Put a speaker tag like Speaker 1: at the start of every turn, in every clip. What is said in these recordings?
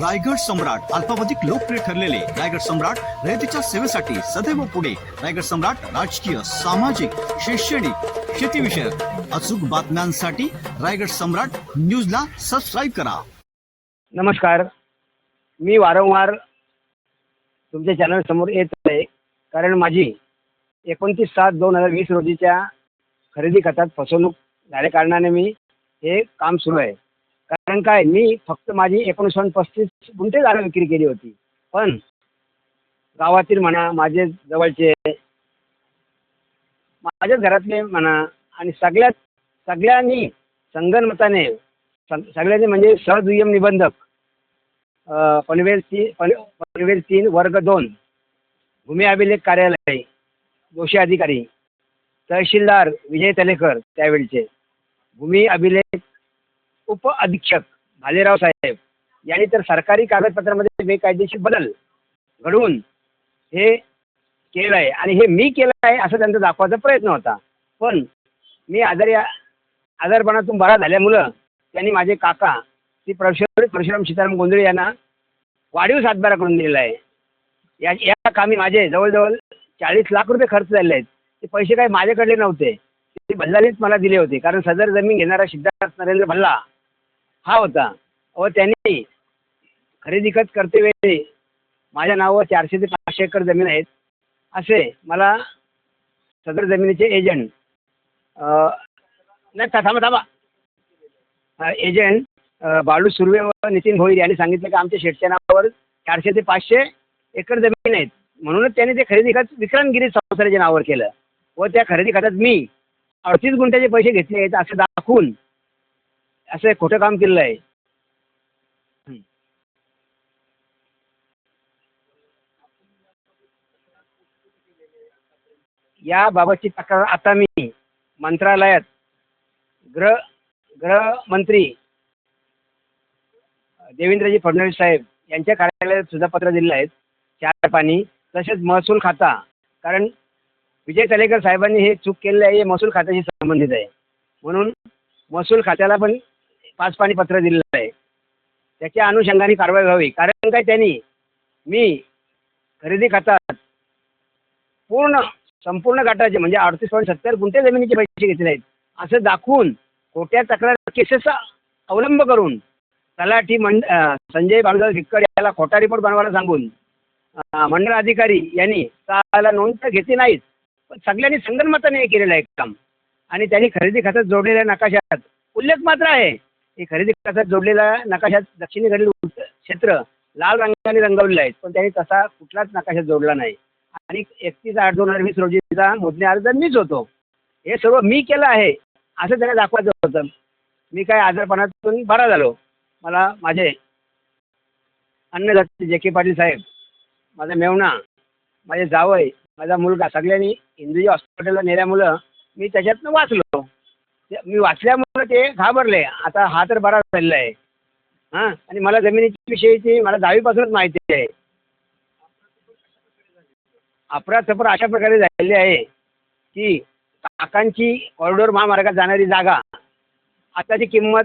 Speaker 1: रायगड सम्राट अल्पावधिक लोकप्रिय ठरलेले रायगड सम्राट रयतेच्या सेवेसाठी सदैव पुढे. रायगड सम्राट राजकीय सामाजिक शैक्षणिक शेतीविषयक अचूक बातम्यांसाठी रायगड सम्राट न्यूजला सबस्क्राईब करा.
Speaker 2: नमस्कार. मी वारंवार तुमच्या चॅनल समोर येत आहे. कारण माझी एकोणतीस सात दोन हजार वीस रोजीच्या खरेदी खतात फसवणूक झाल्या कारणाने मी हे काम सुरू आहे. कारण काय मी फक्त माझी एकोणीसशे पस्तीस गुंठे जागा विक्री केली होती. पण गावातील म्हणा माझे जवळचे माझ्याच घरातले म्हणा आणि सगळ्यात सगळ्यांनी संगनमताने सग- सगळ्यांनी म्हणजे सहदुय्यम निबंधक पनवेल ती पन पनवेल तीन वर्ग दोन भूमी अभिलेख कार्यालय दोषी अधिकारी तहसीलदार विजय तलेकर त्यावेळचे भूमी अभिलेख उप अधीक्षक भालेराव साहेब. यांनी तर सरकारी कागदपत्रामध्ये बेकायदेशीर बदल घडवून हे केलं आहे आणि हे मी केलं आहे असं त्यांचा दाखवायचा प्रयत्न होता. पण मी आजारी आजारपणातून बरा झाल्यामुळं त्यांनी माझे काका ती परशुराम परशुराम सीताराम गोंधळे यांना वाढीव सातबारा करून दिलेला आहे. या या कामी माझे जवळजवळ चाळीस लाख रुपये खर्च झाले आहेत. ते पैसे काही माझ्याकडले नव्हते. ते भल्लानीच मला दिले होते. कारण सदर जमीन घेणारा सिद्धार्थ नरेंद्र भल्ला हा होता. व त्यांनी खरेदी खत करते वेळी माझ्या नावावर चारशे ते पाचशे एकर जमीन आहेत. असे मला सदर जमिनीचे एजंट नाही था- थांबा थांबा. एजंट बाळू सुर्वे व नितीन भोईर यांनी सांगितलं की आमच्या शेटच्या नावावर चारशे ते पाचशे एकर जमीन आहेत. म्हणूनच त्यांनी ते खरेदी खत विक्रांतगिरी संस्थेच्या नावावर केलं. व त्या खरेदी खतात मी अडतीस गुंठ्याचे पैसे घेतले आहेत असं दाखवून असं एक खोटं काम केलेलं आहे. याबाबतची तक्रार आता मी मंत्रालयात गृह गृहमंत्री देवेंद्रजी फडणवीस साहेब यांच्या कार्यालयात सुद्धा पत्र दिलेलं आहे. चार पाणी तसेच महसूल खाता. कारण विजय तलेकर साहेबांनी हे चूक केलेलं आहे हे महसूल खात्याशी संबंधित आहे. म्हणून महसूल खात्याला पण पाच पाणी पत्र दिलेलं आहे. त्याच्या अनुषंगाने कारवाई व्हावी. कारण काय त्यांनी मी खरेदी खात्यात पूर्ण संपूर्ण गटाचे म्हणजे अडतीस पॉईंट सत्तर गुंठे जमिनीचे पैसे घेतले आहेत. असं दाखवून खोट्या तक्रार केसेसचा अवलंब करून तलाठी मंड संजय बाळूदास भिक्कड याला खोटा रिपोर्ट बनवायला सांगून मंडळ अधिकारी यांनी त्याला नोंद तर घेतली नाहीत पण सगळ्यांनी संगनमताने हे केलेलं आहे काम. आणि त्यांनी खरेदी खात्यात जोडलेल्या नकाशात उल्लेख मात्र आहे. हे खरेदी खात्यात जोडलेल्या नकाशात दक्षिणेकडील क्षेत्र लाल रंगाने रंगवलेलं आहे. पण त्यांनी तसा कुठलाच नकाशा जोडला नाही. आणि एकतीस आठ दोन हजार वीस रोजीचा मोजणी अर्ज मीच होतो. हे सर्व मी केलं आहे असं त्याला दाखवायचं होतं. मी काय आजारपणातून बरा झालो. मला माझे अन्नदाते जे के पाटील साहेब माझा मेवणा माझे जावई माझा मुलगा सगळ्यांनी इंदुजी हॉस्पिटलला नेल्यामुळं मी त्याच्यातनं वाचलो. मी वाचल्यामुळं ते घाबरले. आता हा तर बरा झालेला आहे. हां? आणि मला जमिनीच्या विषयीची मला दहावीपासूनच माहिती आहे. अफरातफर अशा प्रकारे झालेली आहे की काकांची कॉरिडोर महामार्गात जाणारी जागा आताची किंमत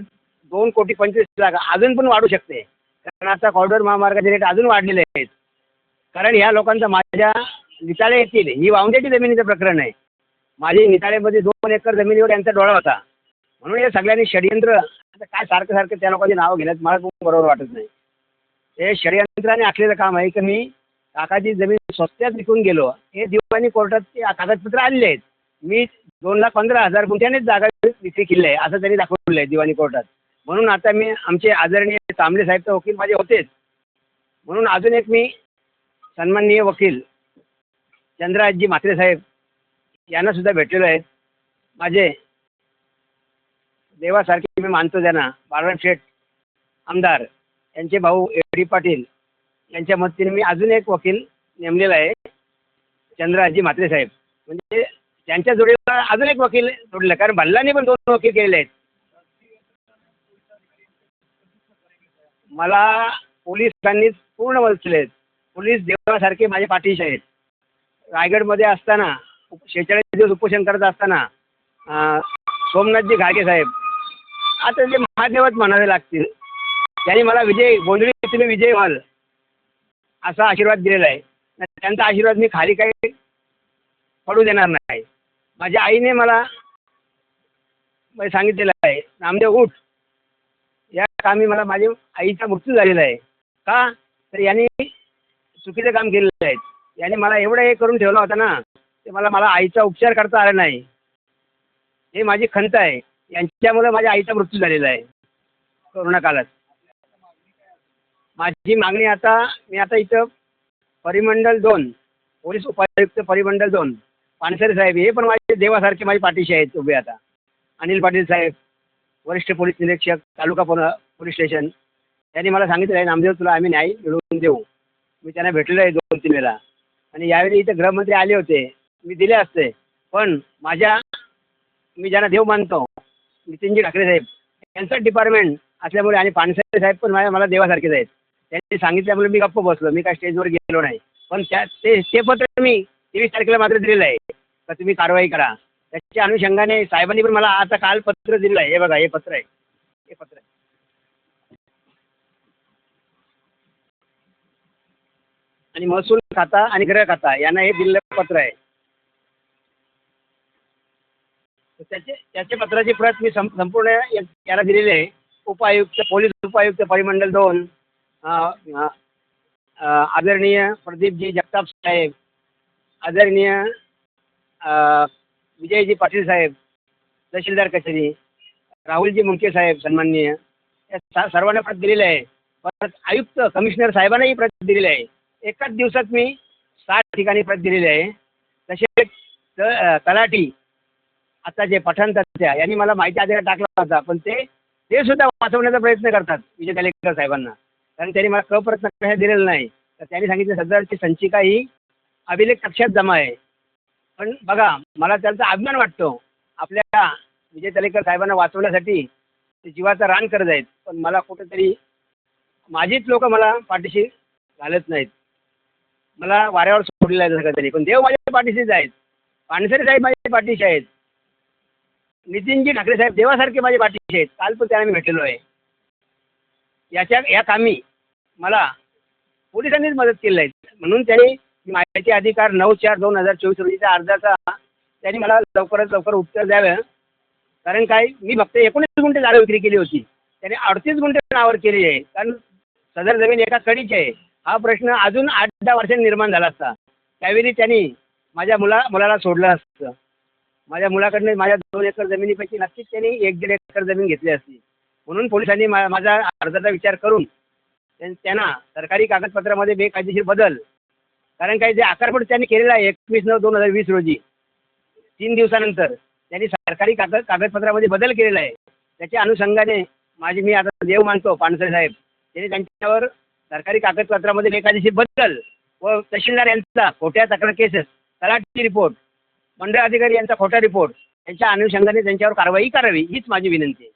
Speaker 2: दोन कोटी पंचवीस लाख अजून पण वाढू शकते. कारण आता कॉरिडोर महामार्गाचे रेट अजून वाढलेले आहेत. कारण ह्या लोकांचा माझ्या निताळे येतील ही वावंड्याची जमिनीचं प्रकरण आहे. माझी निताळेमध्ये दोन एकर जमिनीवर यांचा डोळा होता. म्हणून हे सगळ्यांनी षडयंत्र आता काय सारखं सारखं त्या लोकांची नावं घेण्यात मला पण बरोबर वाटत नाही. हे षडयंत्राने आखलेलं काम आहे की मी काकाची जमीन स्वस्त्यात विकून गेलो. हे दिवाणी कोर्टात ते कागदपत्र आणले आहेत. मी दोन लाख पंधरा हजार गुंठ्यानेच जागा विक्री केली आहे असं त्यांनी दाखवलेलं आहे दिवाणी कोर्टात. म्हणून आता मी आमचे आदरणीय तांबले साहेब तर वकील माझे होतेच. म्हणून अजून एक मी सन्माननीय वकील चंद्रराजजी म्हात्रे साहेब यांना सुद्धा भेटलेलो आहे माझे देवासारखे मी मानतो त्यांना बाळराम शेठ आमदार यांचे भाऊ ए डी पाटील यांच्या मदतीने मी अजून एक वकील नेमलेला आहे चंद्रराजजी म्हात्रे साहेब. म्हणजे त्यांच्या जोडीला अजून एक वकील जोडले कारण भल्लांनी पण दोन वकील केलेले आहेत. मला पोलिसांनी पूर्ण मदत आहेत. पोलीस देवासारखे माझे पाठीशी आहेत. रायगडमध्ये असताना शेहेचाळीस दिवस उपोषण करत असताना सोमनाथजी घागे साहेब आता ते महादेवच म्हणावे लागतील त्यांनी मला विजय गोंधळी तुम्ही विजय व्हाल असा आशीर्वाद दिलेला आहे. त्यांचा आशीर्वाद मी खाली काही पडू देणार नाही. माझ्या आईने मला म्हणजे सांगितलेलं आहे नामदेव उठ. या कामी मला माझ्या आईचा मृत्यू झालेला आहे. का? तर यांनी चुकीचं काम केलेलं आहे. यांनी मला एवढं हे करून ठेवला होता ना मला मला आईचा उपचार करता आला नाही. हे माझी खंत आहे. यांच्यामुळे माझ्या आईचा मृत्यू झालेला आहे. कोरोना काळात. माझी मागणी आता मी आता इथं परिमंडल दोन पोलीस उपायुक्त परिमंडल दोन पानसरे साहेब हे पण माझे देवासारखे माझे पाठीशी आहेत उभे आता. अनिल पाटील साहेब वरिष्ठ पोलीस निरीक्षक तालुका पोन- पोलीस स्टेशन. यांनी मला सांगितलं आहे नामदेव तुला आम्ही न्याय मिळवून देऊ. मी त्यांना भेटलेलो आहे दोन तीन वेळा. आणि यावेळी इथं गृहमंत्री आले होते. मी दिले असते. पण माझ्या मी ज्यांना देव मानतो नितीनजी ठाकरे साहेब यांचं डिपार्टमेंट असल्यामुळे आणि पानसरे साहेब पण माझ्या मला देवासारखेच आहेत. त्यांनी सांगितल्यामुळे मी गप्प बसलो. मी काय स्टेजवर गेलो नाही. पण त्या ते ते पत्र मी तेवीस तारखेला मात्र दिलेलं आहे. तर तुम्ही कारवाई करा. त्याच्या अनुषंगाने साहेबांनी पण मला आता काल पत्र दिलं आहे. हे बघा हे पत्र आहे. हे पत्र आहे. आणि महसूल खाता आणि गृह खाता यांना हे दिलेलं पत्र आहे. त्याचे त्याचे त्याच्या पत्राची प्रत मी सं संपूर्ण या- याला दिलेली आहे. उपायुक्त पोलीस उपायुक्त परिमंडल दोन आदरणीय प्रदीपजी जगताप साहेब आदरणीय विजयजी पाटील साहेब तहसीलदार कचेरी राहुलजी मुंडके साहेब सन्माननीय या सा- सर्वांना प्रत दिलेलं आहे. परत आयुक्त कमिशनर साहेबांनाही प्रत दिलेली आहे. एकाच दिवसात मी सात ठिकाणी प्रत दिलेली आहे. तसेच तलाठी आता जे पठाण तात्या यांनी मला माहिती आधी टाकला होता पण ते ते सुद्धा वाचवण्याचा प्रयत्न करतात विजय कलेक्टर साहेबांना. कारण त्यांनी मला कप्रत्न काही दिलेला नाही तर त्यांनी सांगितलं सदरची संचिका ही अभिलेख कक्षात जमा आहे. पण बघा मला त्यांचा अभिमान वाटतो. आपल्या विजय तलेकर साहेबांना वाचवण्यासाठी ते जीवाचा रान करत आहेत पण मला कुठेतरी माझीच लोक मला पाठीशी घालत नाहीत. मला वाऱ्यावर सोडलेलं आहे सगळं तरी पण देव माझ्या पाठीशीच आहेत. पानसरे साहेब माझ्या पाठीशी आहेत. नितीनजी ठाकरे साहेब देवासारखे माझे पाठीशी आहेत. काल पण त्यांना मी भेटलेलो आहे. याच्या या कामी मला पोलिसांनीच मदत केली आहे. म्हणून त्यांनी माहिती अधिकार नऊ चार दोन हजार चोवीस रोजीच्या अर्जाचा त्यांनी मला लवकरात लवकर उत्तर द्यावं. कारण काय मी फक्त एकोणीस गुंठे जागा विक्री केली होती. त्याने अडतीस गुंठे नावावर केली आहे. कारण सदर जमीन एका कडीची आहे. हा प्रश्न अजून आठ दहा वर्षांनी निर्माण झाला असता. त्यावेळी त्यांनी माझ्या मुला मुलाला सोडलं असतं. माझ्या मुलाकडनं माझ्या दोन एकर जमिनीपैकी नक्कीच त्यांनी एक दीड एकर जमीन घेतली असती. म्हणून पोलिसांनी मा माझा अर्जाचा विचार करून त्यां- त्यांना सरकारी कागदपत्रामध्ये बेकायदेशीर बदल. कारण काही जे आकारपोट त्यांनी केलेला आहे एकवीस नऊ दोन हजार वीस रोजी तीन दिवसानंतर त्यांनी सरकारी कागद कागदपत्रामध्ये बदल केलेला आहे. त्याच्या अनुषंगाने माझी मी आता देव मानतो पानसरे साहेब त्यांनी त्यांच्यावर सरकारी कागदपत्रामध्ये बेकायदेशीर बदल व तहसीलदार यांचा खोट्या तक्रार केसेस तलाठी रिपोर्ट मंडळ अधिकारी यांचा खोटा रिपोर्ट यांच्या अनुषंगाने त्यांच्यावर कारवाई करावी हीच माझी विनंती आहे.